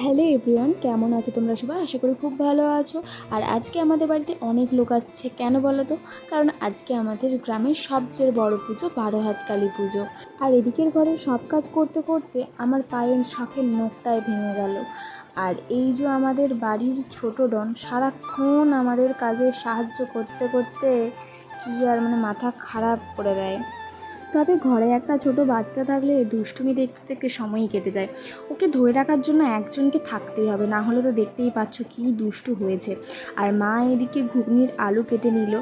Hello everyone, কেমন আছো তোমরা সবাই? আশা করি খুব ভালো আছো। আর আজকে আমাদের বাড়িতে অনেক লোক আসছে। কেন বলো তো? কারণ আজকে আমাদের গ্রামের সবচেয়ে বড় পুজো বারো হাত কালী পুজো। আর এদিকের ঘরে সব কাজ করতে করতে আমার পায়ের শখের নখটায় ভেঙে গেল। আর এই যে আমাদের বাড়ির ছোট ডন, সারাক্ষণ আমাদের কাজে সাহায্য করতে করতে কি আর মানে মাথা খারাপ করে দেয়। তবে ঘরে একটা ছোট বাচ্চা থাকলে দুষ্টুমি দেখতে দেখতে সময়ই কেটে যায়। ওকে ধরে রাখার জন্য একজনকে থাকতেই হবে না হলে তো দেখতেই পাচ্ছ কী দুষ্টু হয়েছে। আর মা এদিকে ঘুগনির আলু কেটে নিল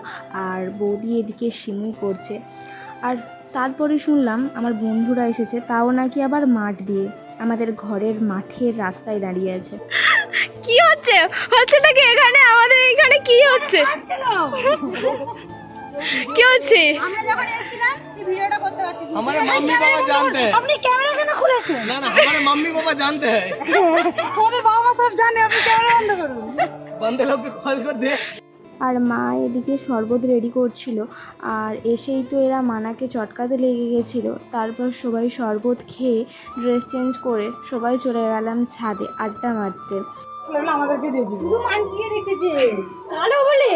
আর বৌদি এদিকে সিমুই করছে। আর তারপরে শুনলাম আমার বন্ধুরা এসেছে তাও নাকি আবার মাঠ দিয়ে আমাদের ঘরের মাঠের রাস্তায় দাঁড়িয়ে আছে। কি হচ্ছে? হচ্ছে নাকি এখানে? আমাদের এখানে কি হচ্ছে? কি হচ্ছে? আমার আর মা এদিকে শরবত রেডি করছিল আর এসেই তো এরা মানাকে চটকাতে লেগে গেছিল। তারপর সবাই শরবত খেয়ে ড্রেস চেঞ্জ করে সবাই চলে গেলাম ছাদে আড্ডা মারতে। আমাদেরকে দেখি শুধু রেখেছে। কালো বলে।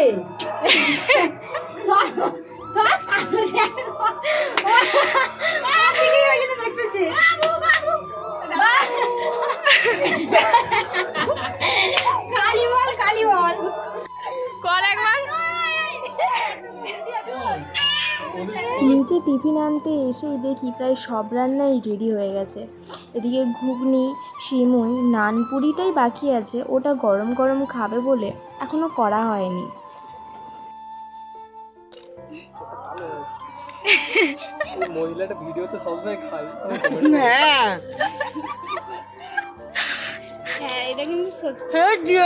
নিচে টিফিন আনতে এসেই দেখি প্রায় সব রান্নাই রেডি হয়ে গেছে। এদিকে ঘুগনি সিমুই নানপুরিটাই বাকি আছে ওটা গরম গরম খাবে বলে এখনও করা হয়নি। মহিলাটা ভিডিওতে সবসময় খাই হ্যাঁ। হ্যাঁ এটা কিন্তু সত্যি।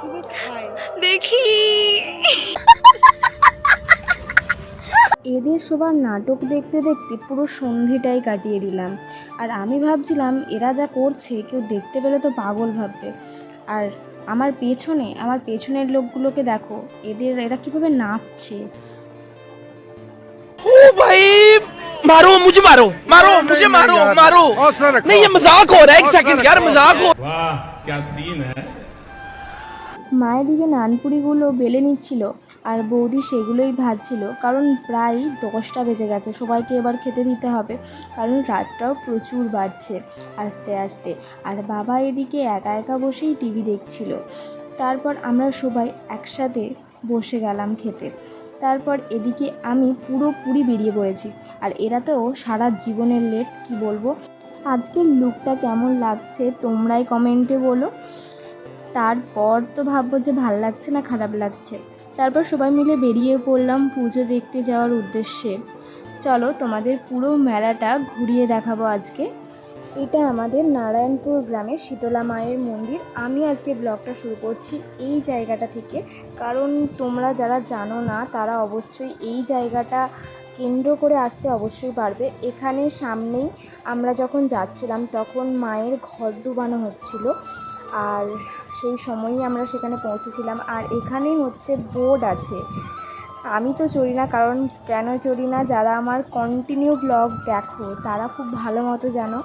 শুধু খায়। দেখি। এদের সবার নাটক দেখতে দেখতে পুরো সন্ধিটাই কাটিয়ে দিলাম আর আমি ভাবছিলাম এরা যা করছে কেউ দেখতে পেলে তো পাগল ভাববে আর আমার পেছনে আমার পেছনের লোকগুলোকে দেখো এদের এরা কিভাবে নাচছে ओ भाई मारो मुझे मारो मारो मुझे मारो मारो नहीं ये मजाक हो रहा है एक सेकंड यार मजाक हो वाह क्या सीन है মায়ের দিকে নানপুরিগুলো বেলে নিচ্ছিল আর বৌদি সেগুলোই ভাজছিল, কারণ প্রায় দশটা বেজে গেছে, সবাইকে এবার খেতে দিতে হবে, কারণ রাতটাও প্রচুর বাড়ছে আস্তে আস্তে। আর বাবা এদিকে একা একা বসেই টিভি দেখছিল। তারপর আমরা সবাই একসাথে বসে গেলাম খেতে। তারপর এদিকে আমি পুরোপুরি বেরিয়ে পড়েছি। আর এরা তো সারা জীবনের লেট, কি বলব? আজকের লুকটা কেমন লাগছে তোমরাই কমেন্টে বলো। তারপর তো ভাববো যে ভালো লাগছে না, খারাপ লাগছে। তারপর সবাই মিলে বেরিয়ে পড়লাম পুজো দেখতে যাওয়ার উদ্দেশ্যে। চলো তোমাদের পুরো মেলাটা ঘুরিয়ে দেখাবো আজকে। এটা আমাদের নারায়ণপুর গ্রামের শীতলা মায়ের মন্দির। আমি আজকে ব্লগটা শুরু করছি এই জায়গাটা থেকে। কারণ তোমরা যারা জানো না, তারা অবশ্যই এই জায়গাটা কেন্দ্র করে আসতে অবশ্যই পারবে। এখানে সামনেই আমরা যখন যাচ্ছিলাম, তখন মায়ের ঘর ডুবানো হচ্ছিল। আর সেই সময়ই আমরা সেখানে পৌঁছেছিলাম। আর এখানেই হচ্ছে বোর্ড আছে। আমি তো চড়ি না, কারণ কেন চড়ি না? যারা আমার কন্টিনিউ ব্লগ দেখো, তারা খুব ভালো মতো জানো।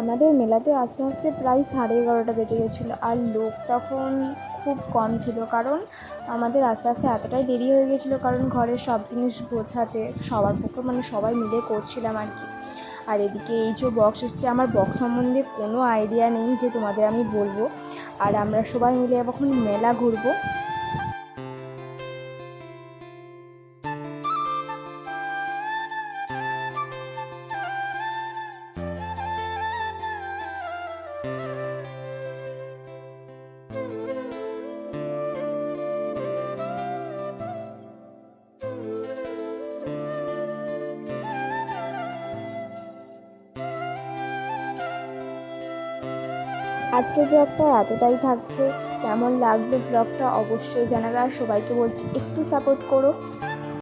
আমাদের মেলাতে আস্তে আস্তে প্রায় সাড়ে এগারোটা বেজে গেছিল আর লোক তখন খুব কম ছিল কারণ আমাদের আস্তে আস্তে এতটাই দেরি হয়ে গেছিল কারণ ঘরের সব জিনিস গোছাতে, সবার পক্ষে মানে সবাই মিলে করছিলাম আর কি। আর এদিকে এই যে বক্স এসছে, আমার বক্স সম্বন্ধে কোনো আইডিয়া নেই যে তোমাদের আমি বলব। আর আমরা সবাই মিলে এখন মেলা ঘুরবো। আজকের ব্লগটা এতটাই থাকছে। কেমন লাগবে ব্লগটা অবশ্যই জানাবে। আর সবাইকে বলছি, একটু সাপোর্ট করো।